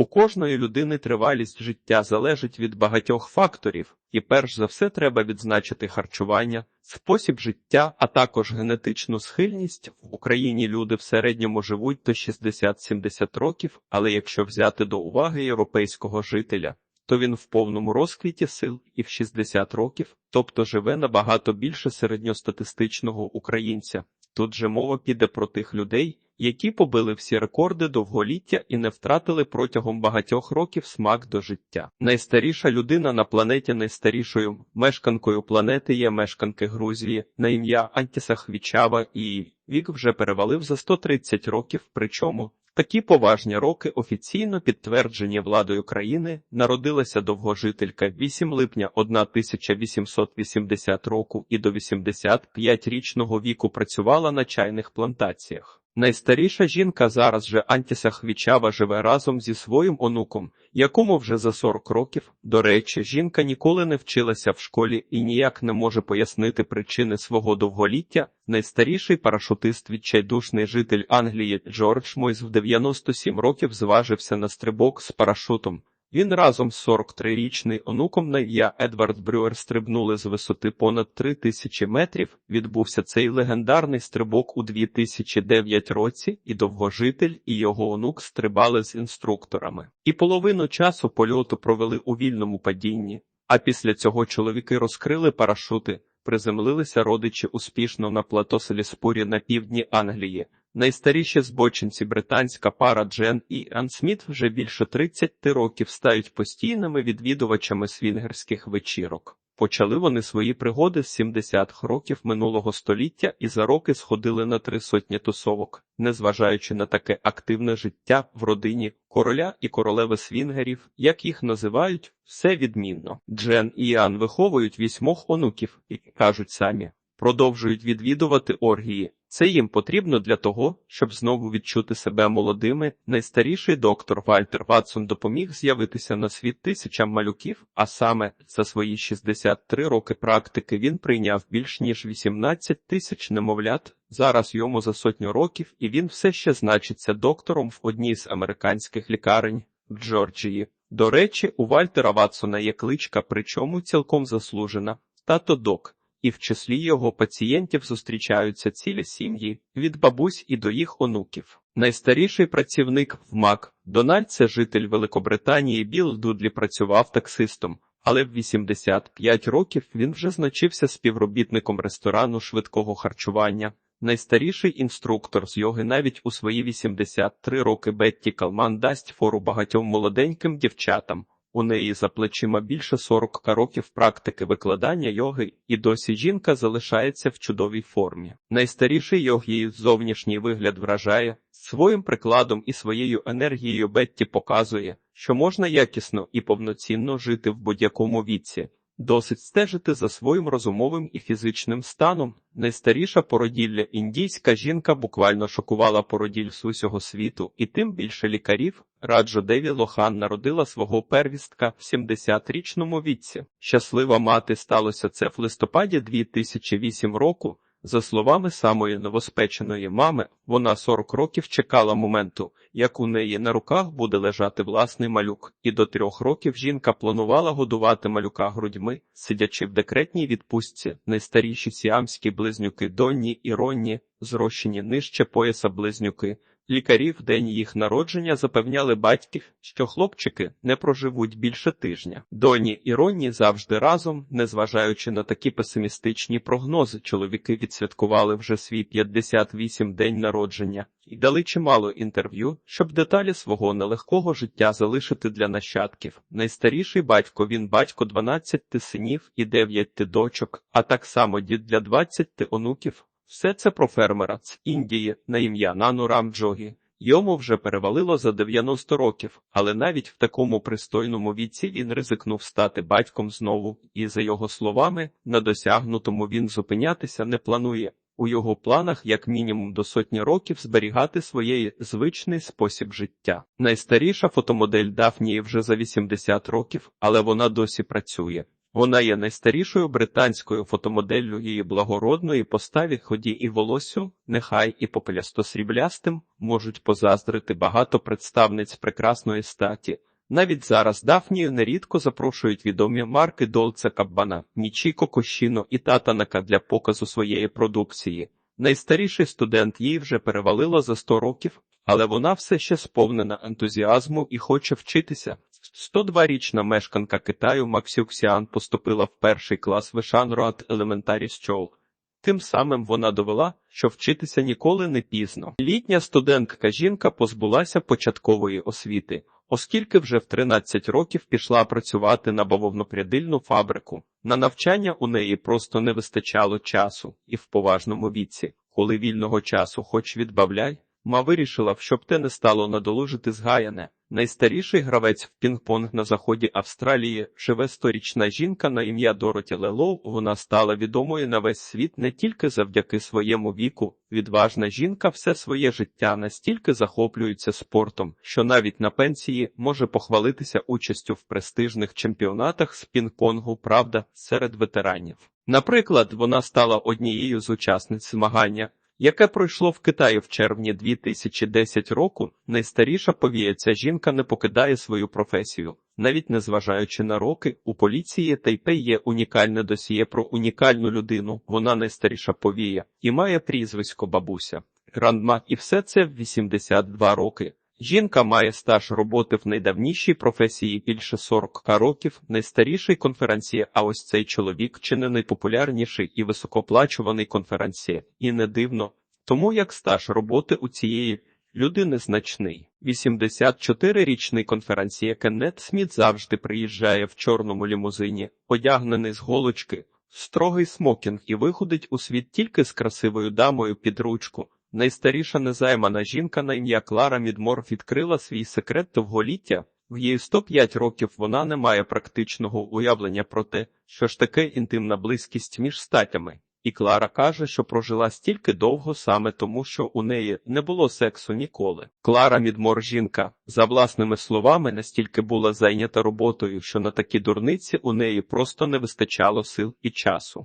У кожної людини тривалість життя залежить від багатьох факторів, і перш за все треба відзначити харчування, спосіб життя, а також генетичну схильність. В Україні люди в середньому живуть до 60-70 років, але якщо взяти до уваги європейського жителя, то він в повному розквіті сил і в 60 років, тобто живе набагато більше середньостатистичного українця. Тут же мова піде про тих людей, які побили всі рекорди довголіття і не втратили протягом багатьох років смак до життя. Найстаріша людина на планеті найстарішою мешканкою планети є мешканки Грузії на ім'я Антіса Хвічава і вік вже перевалив за 130 років, причому Такі поважні роки офіційно підтверджені владою країни народилася довгожителька 8 липня 1880 року і до 85-річного віку працювала на чайних плантаціях. Найстаріша жінка зараз же Антіса Хвічава живе разом зі своїм онуком, якому вже за 40 років. До речі, жінка ніколи не вчилася в школі і ніяк не може пояснити причини свого довголіття. Найстаріший парашутист відчайдушний житель Англії Джордж Мойс в 97 років зважився на стрибок з парашутом. Він разом з 43-річний онуком на ім'я Едвард Брюер стрибнули з висоти понад 3000 метрів. Відбувся цей легендарний стрибок у 2009 році, і довгожитель і його онук стрибали з інструкторами. І половину часу польоту провели у вільному падінні. А після цього чоловіки розкрили парашути, приземлилися родичі успішно на плато Селіспурі на півдні Англії. Найстаріші збочинці британська пара Джен і Ан Сміт вже більше 30 років стають постійними відвідувачами свінгерських вечірок. Почали вони свої пригоди з 70-х років минулого століття і за роки сходили на три сотні тусовок, незважаючи на таке активне життя в родині короля і королеви свінгерів, як їх називають, все відмінно. Джен і Іан виховують вісьмох онуків і кажуть самі, продовжують відвідувати оргії. Це їм потрібно для того, щоб знову відчути себе молодими. Найстаріший доктор Вальтер Ватсон допоміг з'явитися на світ тисячам малюків, а саме за свої 63 роки практики він прийняв більш ніж 18 тисяч немовлят. Зараз йому за сотню років, і він все ще значиться доктором в одній з американських лікарень в Джорджії. До речі, у Вальтера Ватсона є кличка, причому цілком заслужена тато док і в числі його пацієнтів зустрічаються цілі сім'ї від бабусь і до їх онуків. Найстаріший працівник в МАК Дональд, це житель Великобританії, Біл Дудлі працював таксистом, але в 85 років він вже значився співробітником ресторану швидкого харчування. Найстаріший інструктор з йоги навіть у свої 83 роки Бетті Калман дасть фору багатьом молоденьким дівчатам. У неї за плечима більше 40 років практики викладання йоги, і досі жінка залишається в чудовій формі. Найстаріший йогії зовнішній вигляд вражає своїм прикладом і своєю енергією Бетті показує, що можна якісно і повноцінно жити в будь-якому віці. Досить стежити за своїм розумовим і фізичним станом. Найстаріша породілля індійська жінка буквально шокувала породіль з усього світу, і тим більше лікарів. Раджо Деві Лохан народила свого первістка в 70-річному віці. Щаслива мати сталося це в листопаді 2008 року. За словами самої новоспеченої мами, вона 40 років чекала моменту, як у неї на руках буде лежати власний малюк, і до трьох років жінка планувала годувати малюка грудьми, сидячи в декретній відпустці, найстаріші сіамські близнюки Донні і Ронні, зрощені нижче пояса близнюки, Лікарі в день їх народження запевняли батьків, що хлопчики не проживуть більше тижня. Доні і Ронні завжди разом, незважаючи на такі песимістичні прогнози, чоловіки відсвяткували вже свій 58 день народження і дали чимало інтерв'ю, щоб деталі свого нелегкого життя залишити для нащадків. Найстаріший батько він батько 12 синів і 9 дочок, а так само дід для 20 онуків. Все це про фермера з Індії на ім'я Нану Рамджогі. Йому вже перевалило за 90 років, але навіть в такому пристойному віці він ризикнув стати батьком знову, і, за його словами, на досягнутому він зупинятися не планує. У його планах, як мінімум до сотні років, зберігати своєї звичний спосіб життя. Найстаріша фотомодель Дафнії вже за 80 років, але вона досі працює. Вона є найстарішою британською фотомоделлю її благородної поставі ході і волосю, нехай і попелясто сріблястим, можуть позаздрити багато представниць прекрасної статі. Навіть зараз Дафнію нерідко запрошують відомі марки Долце Каббана, Нічіко Кощіно і Татанака для показу своєї продукції. Найстаріший студент їй вже перевалило за 100 років, але вона все ще сповнена ентузіазму і хоче вчитися. 102-річна мешканка Китаю Максюксіан поступила в перший клас Вишанруат Elementary School. Тим самим вона довела, що вчитися ніколи не пізно. Літня студентка жінка позбулася початкової освіти, оскільки вже в 13 років пішла працювати на бавовнопрядильну фабрику. На навчання у неї просто не вистачало часу, і в поважному віці, коли вільного часу хоч відбавляй, ма вирішила, щоб те не стало надолужити згаяне. Найстаріший гравець в пінг-понг на заході Австралії живе сторічна жінка на ім'я Дороті Лелоу. Вона стала відомою на весь світ не тільки завдяки своєму віку. Відважна жінка все своє життя настільки захоплюється спортом, що навіть на пенсії може похвалитися участю в престижних чемпіонатах з пінг-понгу, правда, серед ветеранів. Наприклад, вона стала однією з учасниць змагання яке пройшло в Китаї в червні 2010 року, найстаріша повія ця жінка не покидає свою професію. Навіть незважаючи на роки, у поліції Тайпей є унікальне досьє про унікальну людину. Вона найстаріша повія і має прізвисько бабуся. Грандма, і все це в 82 роки. Жінка має стаж роботи в найдавнішій професії більше 40 років, найстаріший конференція, а ось цей чоловік чи не найпопулярніший і високоплачуваний конференція. І не дивно, тому як стаж роботи у цієї людини значний. 84-річний конференція Кеннет Сміт завжди приїжджає в чорному лімузині, одягнений з голочки, строгий смокінг і виходить у світ тільки з красивою дамою під ручку. Найстаріша незаймана жінка на ім'я Клара Мідмор відкрила свій секрет довголіття. В її 105 років вона не має практичного уявлення про те, що ж таке інтимна близькість між статями. І Клара каже, що прожила стільки довго саме тому, що у неї не було сексу ніколи. Клара Мідмор жінка, за власними словами, настільки була зайнята роботою, що на такі дурниці у неї просто не вистачало сил і часу.